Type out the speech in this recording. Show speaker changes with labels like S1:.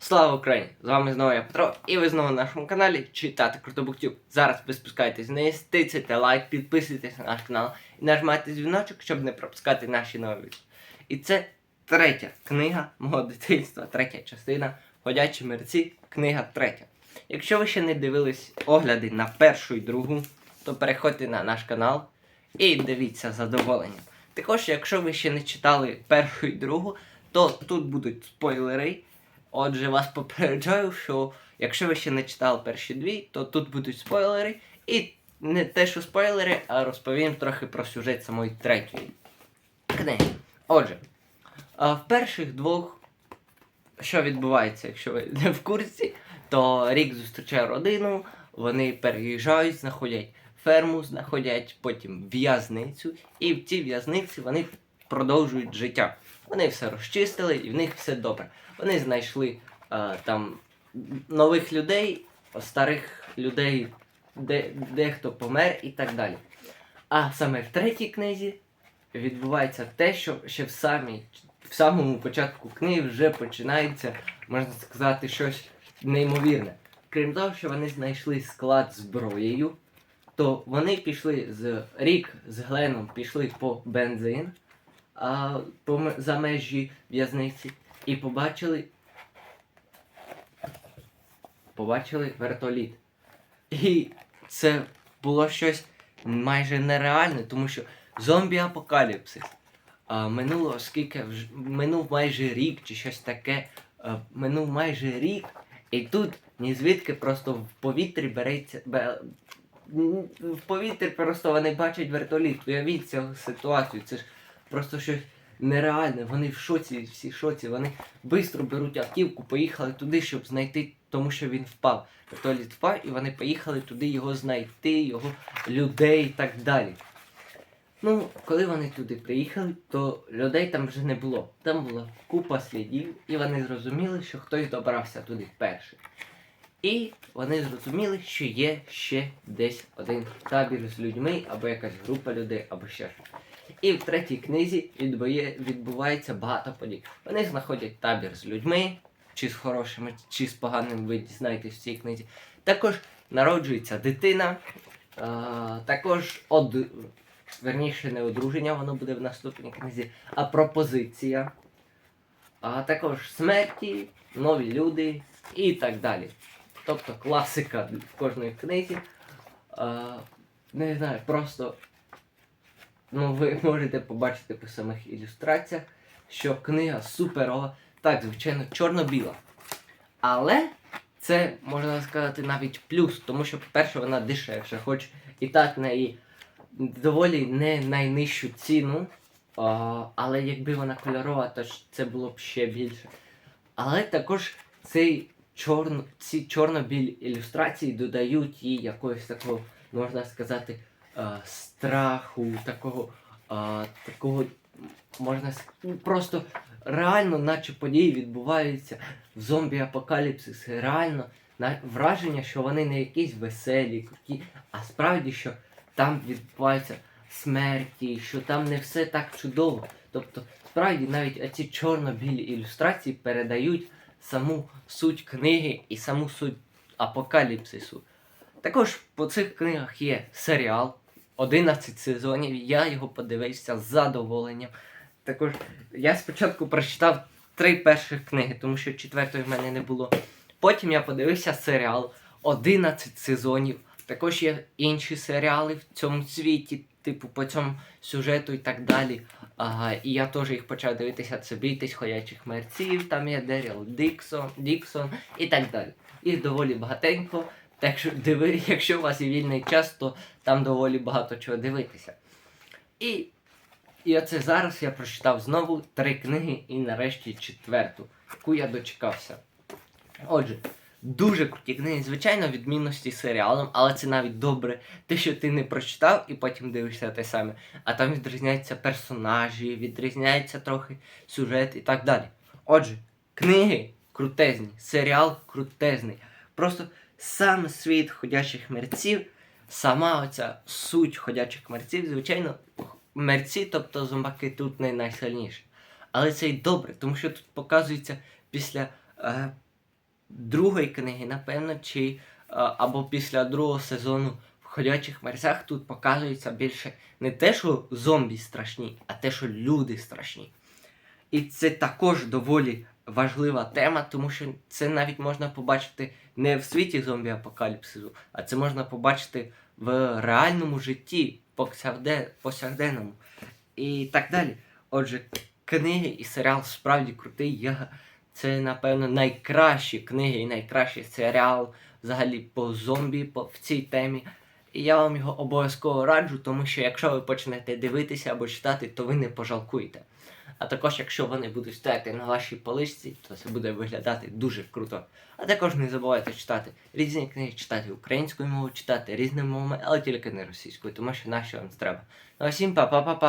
S1: Слава Україні! З вами знову я Петро, і ви знову на нашому каналі Читати Крутобуктюб. Зараз ви спускаєтесь вниз, тицяйте лайк, підписуйтесь на наш канал і нажимайте дзвіночок, щоб не пропускати наші нові відео. І це третя книга мого дитинства, третя частина Ходячі мерці, книга третя. Якщо ви ще не дивились огляди на першу і другу, то переходьте на наш канал і дивіться задоволенням. Також, якщо ви ще не читали першу і другу, то тут будуть спойлери. Отже, вас попереджаю, що якщо ви ще не читали перші дві, то тут будуть спойлери. І не те, що спойлери, а розповім трохи про сюжет самої третьої книги. Отже, в перших двох, що відбувається, якщо ви не в курсі, то Рік зустрічає родину, вони переїжджають, знаходять ферму, знаходять потім в'язницю, і в цій в'язниці вони продовжують життя. Вони все розчистили і в них все добре. Вони знайшли е, там нових людей, старих людей, де, дехто помер і так далі. А саме в третій книзі відбувається те, що ще в, самій, в самому початку книги вже починається, можна сказати, щось неймовірне. Крім того, що вони знайшли склад зброєю, то вони пішли з рік з Гленом пішли по бензин а, за межі в'язниці і побачили. Побачили вертоліт. І це було щось майже нереальне, тому що зомбі-апокаліпсис. Минуло скільки минув майже рік чи щось таке. А, минув майже рік, і тут ні звідки просто в повітрі береться. Бе, в повітрі просто вони бачать вертоліт. Уявіть цю ситуацію. Це ж просто щось нереальне. Вони в шоці, всі шоці. Вони швидко беруть автівку, поїхали туди, щоб знайти, тому що він впав. Вертоліт впав, і вони поїхали туди його знайти, його людей і так далі. Ну, коли вони туди приїхали, то людей там вже не було. Там була купа слідів, і вони зрозуміли, що хтось добрався туди перший. І вони зрозуміли, що є ще десь один табір з людьми, або якась група людей, або ще щось. І в третій книзі відбувається багато подій. Вони знаходять табір з людьми, чи з хорошими, чи з поганими, ви дізнаєтесь в цій книзі. Також народжується дитина, а, також од... верніше не одруження, воно буде в наступній книзі, а пропозиція. А також смерті, нові люди і так далі. Тобто класика в кожної книзі. А, не знаю, просто ну, ви можете побачити по самих ілюстраціях, що книга суперова, так, звичайно, чорно-біла. Але це можна сказати навіть плюс, тому що, по-перше, вона дешевша, хоч і так в неї доволі не найнижчу ціну. Але якби вона кольорова, то це було б ще більше. Але також цей чорно, ці чорно-білі ілюстрації додають їй якогось такого, можна сказати, страху, такого, е, такого, можна сказати, ну, просто реально, наче події відбуваються в зомбі-апокаліпсисі. Реально враження, що вони не якісь веселі, круті, а справді, що там відбуваються смерті, що там не все так чудово. Тобто, справді навіть ці чорно-білі ілюстрації передають саму суть книги і саму суть апокаліпсису. Також по цих книгах є серіал 11 сезонів. Я його подивився з задоволенням. Також я спочатку прочитав три перших книги, тому що четвертої в мене не було. Потім я подивився серіал 11 сезонів. Також є інші серіали в цьому світі, типу по цьому сюжету і так далі. Ага, і я теж їх почав дивитися. Це бійтесь ходячих мерців, там є Деріл Діксон, Діксон і так далі. Їх доволі багатенько. Так що диви, якщо у вас є вільний час, то там доволі багато чого дивитися. І, і оце зараз я прочитав знову три книги і нарешті четверту, яку я дочекався. Отже, дуже круті книги, звичайно, відмінності з серіалом, але це навіть добре, те, що ти не прочитав і потім дивишся те саме. А там відрізняються персонажі, відрізняється трохи сюжет і так далі. Отже, книги крутезні, серіал крутезний. Просто сам світ ходячих мерців, сама оця суть ходячих мерців, звичайно, мерці, тобто зомбаки тут не найсильніші. Але це й добре, тому що тут показується після е, другої книги, напевно, чи е, або після другого сезону в ходячих мерцях тут показується більше не те, що зомбі страшні, а те, що люди страшні. І це також доволі важлива тема, тому що це навіть можна побачити не в світі зомбі-апокаліпсису, а це можна побачити в реальному житті, повсякденному і так далі. Отже, книги і серіал справді крутий. Я... Це, напевно, найкращі книги і найкращий серіал взагалі по зомбі по, в цій темі. І я вам його обов'язково раджу, тому що якщо ви почнете дивитися або читати, то ви не пожалкуєте. А також, якщо вони будуть стояти на вашій поличці, то це буде виглядати дуже круто. А також не забувайте читати різні книги, читати українською мовою, читати різними мовами, але тільки не російською, тому що наші вам треба. Ну всім па-па-па-па.